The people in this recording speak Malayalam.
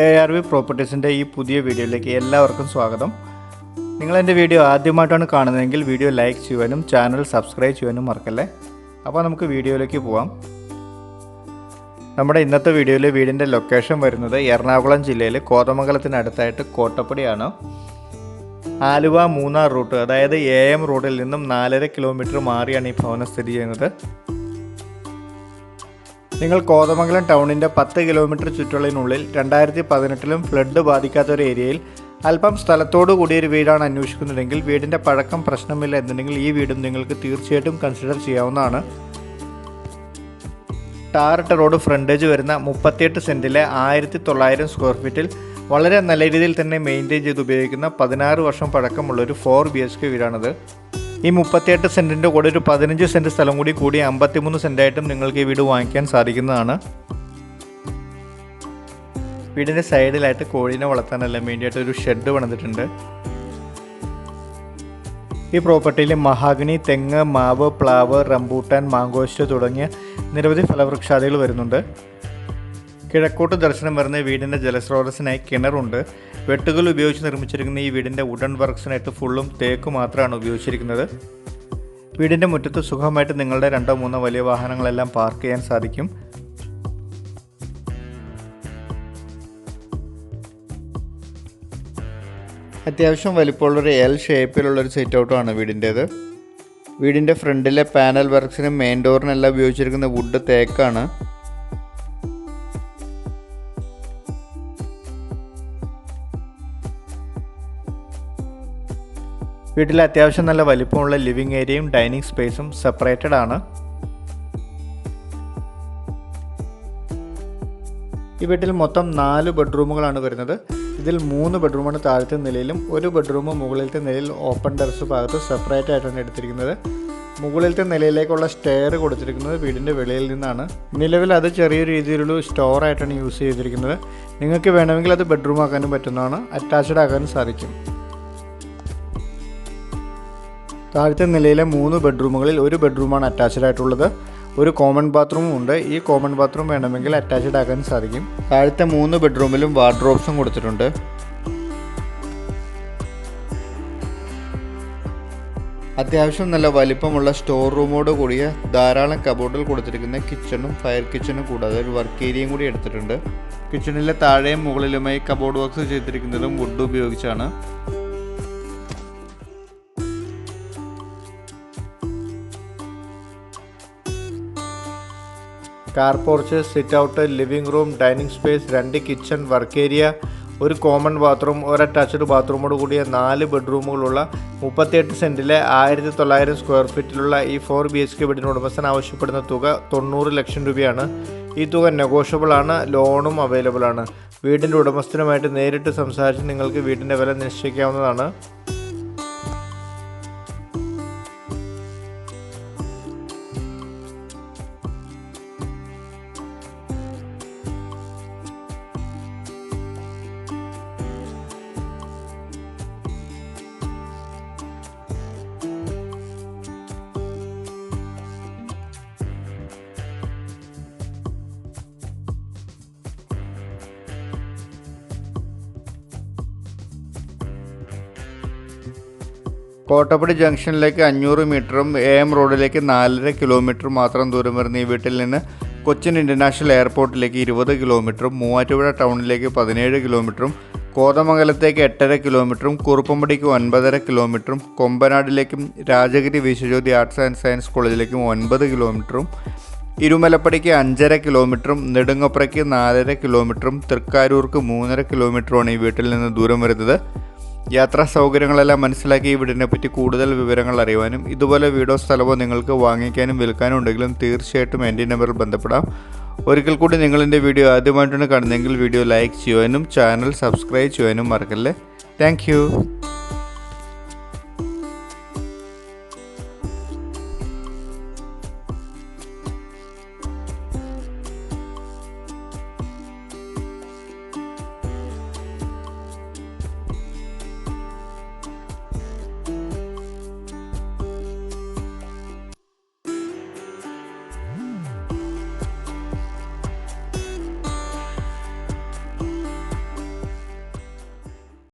എ ആർ വി പ്രോപ്പർട്ടീസിന്റെ ഈ പുതിയ വീഡിയോയിലേക്ക് എല്ലാവർക്കും സ്വാഗതം. നിങ്ങൾ എന്റെ വീഡിയോ ആദ്യമായിട്ടാണ് കാണുന്നതെങ്കിൽ വീഡിയോ ലൈക്ക് ചെയ്യുവാനും ചാനൽ സബ്സ്ക്രൈബ് ചെയ്യുവാനും മറക്കല്ലേ? അപ്പോൾ നമുക്ക് വീഡിയോയിലേക്ക് പോവാം. നമ്മുടെ ഇന്നത്തെ വീഡിയോയിൽ വീടിന്റെ ലൊക്കേഷൻ വരുന്നത് എറണാകുളം ജില്ലയിൽ കോതമംഗലത്തിനടുത്തായിട്ട് കോട്ടപ്പടിയാണ്. ആലുവ മൂന്നാർ റൂട്ട് അതായത് എ എം റോഡിൽ നിന്നും നാലര കിലോമീറ്റർ മാറിയാണ് ഈ ഭവനം സ്ഥിതി ചെയ്യുന്നത്. നിങ്ങൾ കോതമംഗലം ടൗണിന്റെ പത്ത് കിലോമീറ്റർ ചുറ്റളവിനുള്ളിൽ രണ്ടായിരത്തി പതിനെട്ടിലും ഫ്ലഡ് ബാധിക്കാത്ത ഒരു ഏരിയയിൽ അല്പം സ്ഥലത്തോടു കൂടിയ ഒരു വീടാണ് അന്വേഷിക്കുന്നതെങ്കിൽ വീടിന്റെ പഴക്കം പ്രശ്നമില്ല എന്നുണ്ടെങ്കിൽ ഈ വീടും നിങ്ങൾക്ക് തീർച്ചയായിട്ടും കൺസിഡർ ചെയ്യാവുന്നതാണ്. ടാറിട്ട റോഡ് ഫ്രണ്ടേജ് വരുന്ന മുപ്പത്തിയെട്ട് സെന്റിലെ ആയിരത്തി തൊള്ളായിരം സ്ക്വയർ ഫീറ്റിൽ വളരെ നല്ല രീതിയിൽ തന്നെ മെയിന്റെയിൻ ചെയ്ത് ഉപയോഗിക്കുന്ന പതിനാറ് വർഷം പഴക്കമുള്ള ഒരു ഫോർ ബി എച്ച് കെ വീടാണിത്. ഈ മുപ്പത്തിയെട്ട് സെന്റിന്റെ കൂടെ ഒരു പതിനഞ്ച് സെന്റ് സ്ഥലം കൂടി കൂടി അമ്പത്തിമൂന്ന് സെന്റായിട്ടും നിങ്ങൾക്ക് ഈ വീട് വാങ്ങിക്കാൻ സാധിക്കുന്നതാണ്. വീടിന്റെ സൈഡിലായിട്ട് കോഴീനെ വളർത്താനെല്ലാം വേണ്ടിയിട്ട് ഒരു ഷെഡ് പണിതിട്ടുണ്ട്. ഈ പ്രോപ്പർട്ടിയിൽ മഹാഗണി തെങ്ങ് മാവ് പ്ലാവ് റംബൂട്ടാൻ മാങ്കോസ്റ്റ് തുടങ്ങിയ നിരവധി ഫലവൃക്ഷാദികൾ വരുന്നുണ്ട്. കിഴക്കോട്ട് ദർശനം വരുന്ന വീടിന്റെ ജലസ്രോതസ്സിനായി കിണറുണ്ട്. വെട്ടുകൾ ഉപയോഗിച്ച് നിർമ്മിച്ചിരിക്കുന്ന ഈ വീടിന്റെ വുഡൻ വർക്ക്സിനായിട്ട് ഫുള്ളും തേക്ക് മാത്രമാണ് ഉപയോഗിച്ചിരിക്കുന്നത്. വീടിന്റെ മുറ്റത്ത് സുഖമായിട്ട് നിങ്ങളുടെ രണ്ടോ മൂന്നോ വലിയ വാഹനങ്ങളെല്ലാം പാർക്ക് ചെയ്യാൻ സാധിക്കും. അത്യാവശ്യം വലിപ്പമുള്ളൊരു എൽ ഷേപ്പിലുള്ളൊരു സെറ്റ് ഔട്ടാണ് വീടിന്റേത് വീടിന്റെ ഫ്രണ്ടിലെ പാനൽ വർക്ക്സിനും മെയിൻ ഡോറിനെല്ലാം ഉപയോഗിച്ചിരിക്കുന്ന വുഡ് തേക്കാണ്. വീട്ടിൽ അത്യാവശ്യം നല്ല വലിപ്പമുള്ള ലിവിംഗ് ഏരിയയും ഡൈനിങ് സ്പേസും സെപ്പറേറ്റഡ് ആണ്. ഈ വീട്ടിൽ മൊത്തം നാല് ബെഡ്റൂമുകളാണ് വരുന്നത്. ഇതിൽ മൂന്ന് ബെഡ്റൂമാണ് താഴത്തെ നിലയിലും ഒരു ബെഡ്റൂം മുകളിലത്തെ നിലയിൽ ഓപ്പൺ ടെറസ് ഭാഗത്ത് സെപ്പറേറ്റ് ആയിട്ടാണ് എടുത്തിരിക്കുന്നത്. മുകളിലത്തെ നിലയിലേക്കുള്ള സ്റ്റെയർ കൊടുത്തിരിക്കുന്നത് വീടിന്റെ വെളിയിൽ നിന്നാണ്. നിലവിൽ അത് ചെറിയ രീതിയിലുള്ള സ്റ്റോർ ആയിട്ടാണ് യൂസ് ചെയ്തിരിക്കുന്നത്. നിങ്ങൾക്ക് വേണമെങ്കിൽ അത് ബെഡ്റൂം ആക്കാനും പറ്റുന്നതാണ്. അറ്റാച്ച്ഡ് ആക്കാനും സാധിക്കും. താഴത്തെ നിലയിലെ മൂന്ന് ബെഡ്റൂമുകളിൽ ഒരു ബെഡ്റൂമാണ് അറ്റാച്ച്ഡ് ആയിട്ടുള്ളത്. ഒരു കോമൺ ബാത്റൂമും ഉണ്ട്. ഈ കോമൺ ബാത്റൂം വേണമെങ്കിൽ അറ്റാച്ച്ഡ് ആക്കാൻ സാധിക്കും. താഴത്തെ മൂന്ന് ബെഡ്റൂമിലും വാർഡ്രോബ്സും കൊടുത്തിട്ടുണ്ട്. അത്യാവശ്യം നല്ല വലിപ്പമുള്ള സ്റ്റോർ റൂമോട് കൂടിയ ധാരാളം കബോർഡിൽ കൊടുത്തിരിക്കുന്ന കിച്ചണും ഫയർ കിച്ചണും കൂടാതെ ഒരു വർക്ക് ഏരിയയും കൂടി എടുത്തിട്ടുണ്ട്. കിച്ചണിലെ താഴെയും മുകളിലുമായി കബോർഡ് വർക്ക്സ് ചെയ്തിരിക്കുന്നതും വുഡ് ഉപയോഗിച്ചാണ്. Car porch sit out living room dining space രണ്ട് കിച്ചൺ വർക്ക് ഏരിയ ഒരു കോമൺ ബാത്റൂം ഒരു അറ്റാച്ച്ഡ് ബാത്റൂമോട് കൂടിയ നാല് ബെഡ്റൂമുകളുള്ള മുപ്പത്തിയെട്ട് സെന്റിലെ ആയിരത്തി തൊള്ളായിരം സ്ക്വയർ ഫീറ്റിലുള്ള ഈ ഫോർ ബി എച്ച് കെ വീടിന് ഉടമസ്ഥൻ ആവശ്യപ്പെടുന്ന തുക തൊണ്ണൂറ് ലക്ഷം രൂപയാണ്. ഈ തുക നെഗോഷ്യബിൾ ആണ് ലോണും അവൈലബിൾ ആണ്. വീടിന്റെ ഉടമസ്ഥനുമായിട്ട് നേരിട്ട് സംസാരിച്ച് നിങ്ങൾക്ക് വീടിന്റെ വില നിശ്ചയിക്കാവുന്നതാണ്. കോട്ടപ്പടി ജംഗ്ഷനിലേക്ക് അഞ്ഞൂറ് മീറ്ററും എ എം റോഡിലേക്ക് നാലര കിലോമീറ്റർ മാത്രം ദൂരം വരുന്ന ഈ വീട്ടിൽ നിന്ന് കൊച്ചിൻ ഇന്റർനാഷണൽ എയർപോർട്ടിലേക്ക് ഇരുപത് കിലോമീറ്ററും മൂവാറ്റുപുഴ ടൗണിലേക്ക് പതിനേഴ് കിലോമീറ്ററും കോതമംഗലത്തേക്ക് എട്ടര കിലോമീറ്ററും കുറുപ്പമ്പടിക്ക് ഒൻപതര കിലോമീറ്ററും കൊമ്പനാടിലേക്കും Rajagiri Vishwajyothi arts and science കോളേജിലേക്കും ഒൻപത് കിലോമീറ്ററും ഇരുമലപ്പടിക്ക് അഞ്ചര കിലോമീറ്ററും നെടുങ്ങപ്പുറയ്ക്ക് നാലര കിലോമീറ്ററും തൃക്കാരൂർക്ക് മൂന്നര കിലോമീറ്ററുമാണ് ഈ വീട്ടിൽ നിന്ന് ദൂരം വരുന്നത്. യാത്രാ സൗകര്യങ്ങളെല്ലാം മനസ്സിലാക്കി വീടിനെ പറ്റി കൂടുതൽ വിവരങ്ങൾ അറിയുവാനും ഇതുപോലെ വീടോ സ്ഥലമോ നിങ്ങൾക്ക് വാങ്ങിക്കാനും വിൽക്കാനും ഉണ്ടെങ്കിലും തീർച്ചയായിട്ടും എന്റെ നമ്പറിൽ ബന്ധപ്പെടാം. ഒരിക്കൽ കൂടി നിങ്ങളെന്റെ വീഡിയോ ആദ്യമായിട്ടാണ് കാണുന്നതെങ്കിൽ വീഡിയോ ലൈക്ക് ചെയ്യുവാനും ചാനൽ സബ്സ്ക്രൈബ് ചെയ്യുവാനും മറക്കല്ലേ? താങ്ക്